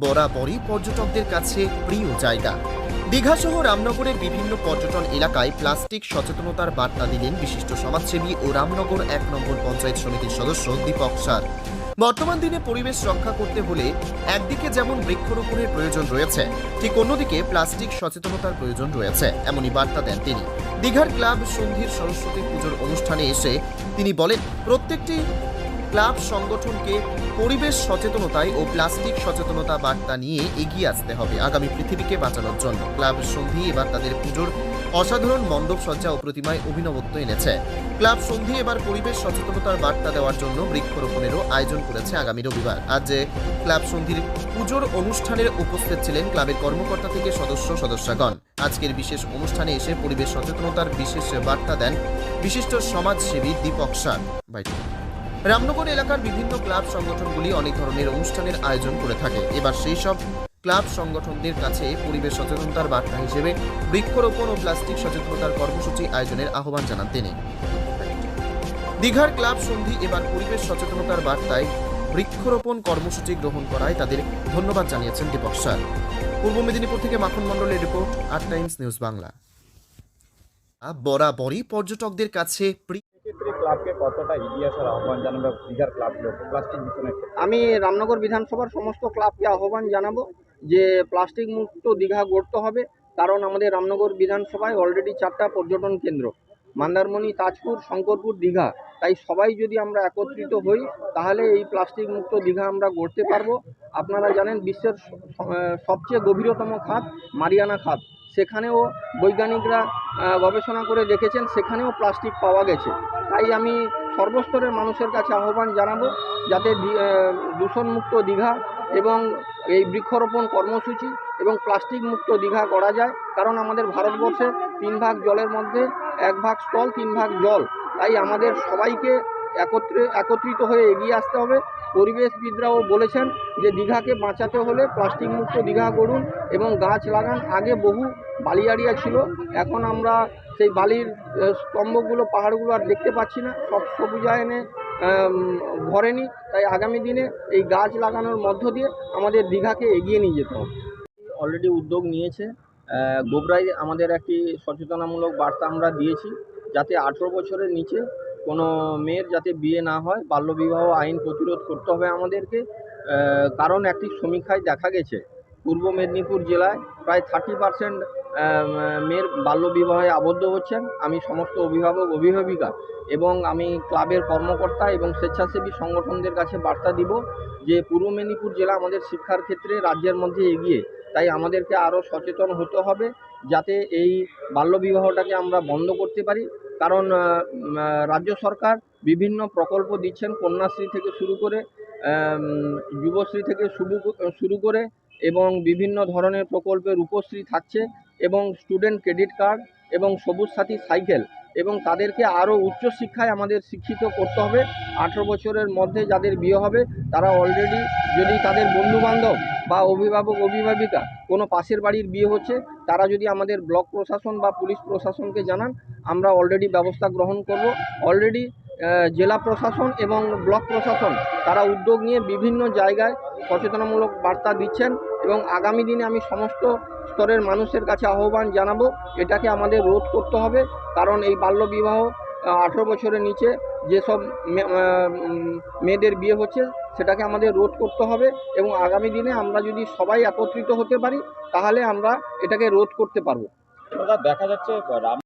বরাবরই পর্যটকদের কাছে প্রিয় জায়গা। দীঘা সহ রামনগরের বিভিন্ন পর্যটন এলাকায় প্লাস্টিক সচেতনতার বার্তা দিলেন বিশিষ্ট সমাজসেবী ও রামনগর এক নম্বর পঞ্চায়েত সমিতির সদস্য দীপক সার। বর্তমান দিনে পরিবেশ রক্ষা করতে হলে একদিকে যেমন বৃক্ষরোপণের প্রয়োজন রয়েছে, ঠিক অন্যদিকে প্লাস্টিক সচেতনতার প্রয়োজন রয়েছে, এমনই বার্তা দেন তিনি। দীঘার ক্লাব সন্ধির সরস্বতী পুজোর অনুষ্ঠানে এসে তিনি বলেন, প্রত্যেকটি ক্লাব সংগঠনকে পরিবেশ সচেতনতায় ও প্লাস্টিক সচেতনতা বার্তা নিয়ে এগিয়ে আসতে হবে। আগামী পৃথিবীকে বাঁচানোর জন্য ক্লাব সন্ধি এবার তাদের পুজোর অসাধারণ মণ্ডপ সজ্জা ও প্রতিমায় অভিনবত্ব এনেছে। ক্লাব সন্ধি এবার পরিবেশ সচেতনতার বার্তা দেওয়ার জন্য বৃক্ষরোপণেরও আয়োজন করেছে আগামী রবিবার। আজ ক্লাব সন্ধির পুজোর অনুষ্ঠানের উপস্থিত ছিলেন ক্লাবের কর্মকর্তা থেকে সদস্য সদস্যগণ। আজকের বিশেষ অনুষ্ঠানে এসে পরিবেশ সচেতনতার বিশেষ বার্তা দেন বিশিষ্ট সমাজসেবী দীপক সার। রামনগর এলাকার বিভিন্ন ক্লাব সংগঠনগুলি অনেক ধরনের অনুষ্ঠানের আয়োজন করে থাকে। এবার সেই সব ক্লাব সংগঠনদের কাছে পরিবেশ সচেতনতার বার্তা হিসেবে বৃক্ষরোপণ ও প্লাস্টিক সচেতনতার কর্মসূচি আয়োজনের আহ্বান জানান তিনি। দীঘার ক্লাব সন্ধি এবার পরিবেশ সচেতনতার বার্তায় বৃক্ষরোপণ কর্মসূচি গ্রহণ করায় তাদের ধন্যবাদ জানিয়েছেন দীপক স্যার। পূর্ব মেদিনীপুর থেকে মাখন মণ্ডলের রিপোর্ট, আট টাইমস নিউজ বাংলা। বরাবরই পর্যটকদের কাছে ক্লাবকে কতটা এগিয়ে আসার আহ্বান জানাবে দীঘার ক্লাবগুলো প্লাস্টিক দূষণের আমি রামনগর বিধানসভার সমস্ত ক্লাবকে আহ্বান জানাব যে প্লাস্টিক মুক্ত দীঘা গড়তে হবে, কারণ আমাদের রামনগর বিধানসভায় অলরেডি চারটা পর্যটন কেন্দ্র, মন্দারমণি, তাজপুর, শঙ্করপুর, দীঘা। তাই সবাই যদি আমরা একত্রিত হই, তাহলে এই প্লাস্টিক মুক্ত দীঘা আমরা গড়তে পারব। আপনারা জানেন বিশ্বের সবচেয়ে গভীরতম খাত মারিয়ানা খাত। সেখানেও বৈজ্ঞানিকরা গবেষণা করে দেখেছেন, সেখানেও প্লাস্টিক পাওয়া গেছে। তাই আমি সর্বস্তরের মানুষের কাছে আহ্বান জানাব যাতে দূষণমুক্ত দীঘা এবং এই বৃক্ষরোপণ কর্মসূচি এবং প্লাস্টিক মুক্ত দীঘা করা যায়। কারণ আমাদের ভারতবর্ষে তিন ভাগ জলের মধ্যে এক ভাগ স্থল, তিন ভাগ জল। তাই আমাদের সবাইকে একত্রে একত্রিত হয়ে এগিয়ে আসতে হবে। পরিবেশবিদরাও বলেছেন যে দীঘাকে বাঁচাতে হলে প্লাস্টিক মুক্ত দীঘা করুন এবং গাছ লাগান। আগে বহু বালিয়াড়িয়া ছিল, এখন আমরা সেই বালির স্তম্ভগুলো, পাহাড়গুলো আর দেখতে পাচ্ছি না। সব সবুজায়নে ভরেনি। তাই আগামী দিনে এই গাছ লাগানোর মধ্য দিয়ে আমাদের দীঘাকে এগিয়ে নিয়ে যেতে হবে। অলরেডি উদ্যোগ নিয়েছে। গোবরায় আমাদের একটি সচেতনামূলক বার্তা আমরা দিয়েছি, যাতে আঠেরো বছরের নিচে কোনো মেয়ের যাতে বিয়ে না হয়, বাল্যবিবাহ আইন প্রতিরোধ করতে হবে আমাদেরকে কারণ একটি সমীক্ষায় দেখা গেছে, পূর্ব মেদিনীপুর জেলায় প্রায় থার্টি পার্সেন্ট মেয়ের বাল্যবিবাহে আবদ্ধ হচ্ছেন। আমি সমস্ত অভিভাবক, অভিভাবিকা এবং আমি ক্লাবের কর্মকর্তা এবং স্বেচ্ছাসেবী সংগঠনদের কাছে বার্তা দিব যে, পূর্ব মেদিনীপুর জেলা আমাদের শিক্ষার ক্ষেত্রে রাজ্যের মধ্যে এগিয়ে, তাই আমাদেরকে আরও সচেতন হতে হবে যাতে এই বাল্যবিবাহটাকে আমরা বন্ধ করতে পারি। কারণ রাজ্য সরকার বিভিন্ন প্রকল্প দিচ্ছেন কন্যাশ্রী থেকে শুরু করে যুবশ্রী থেকে শুরু শুরু করে এবং বিভিন্ন ধরনের প্রকল্পে রূপশ্রী থাকছে এবং স্টুডেন্ট ক্রেডিট কার্ড এবং সবুজ সাথী সাইকেল। এবং তাদেরকে আরও উচ্চশিক্ষায় আমাদের শিক্ষিত করতে হবে। আঠেরো বছরের মধ্যে যাদের বিয়ে হবে, তারা অলরেডি যদি তাদের বন্ধুবান্ধব বা অভিভাবক, অভিভাবিকা কোনো পাশের বাড়ির বিয়ে হচ্ছে, তারা যদি আমাদের ব্লক প্রশাসন বা পুলিশ প্রশাসনকে জানান, আমরা অলরেডি ব্যবস্থা গ্রহণ করব। অলরেডি জেলা প্রশাসন এবং ব্লক প্রশাসন, তারা উদ্যোগ নিয়ে বিভিন্ন জায়গায় সচেতনামূলক বার্তা দিচ্ছেন এবং আগামী দিনে আমি সমস্ত স্তরের মানুষের কাছে আহ্বান জানাব, এটাকে আমাদের রোধ করতে হবে। কারণ এই বাল্যবিবাহ আঠেরো বছরের নিচে যেসব মেয়েদের বিয়ে হচ্ছে, সেটাকে আমাদের রোধ করতে হবে এবং আগামী দিনে আমরা যদি সবাই একত্রিত হতে পারি, তাহলে আমরা এটাকে রোধ করতে পারব। দেখা যাচ্ছে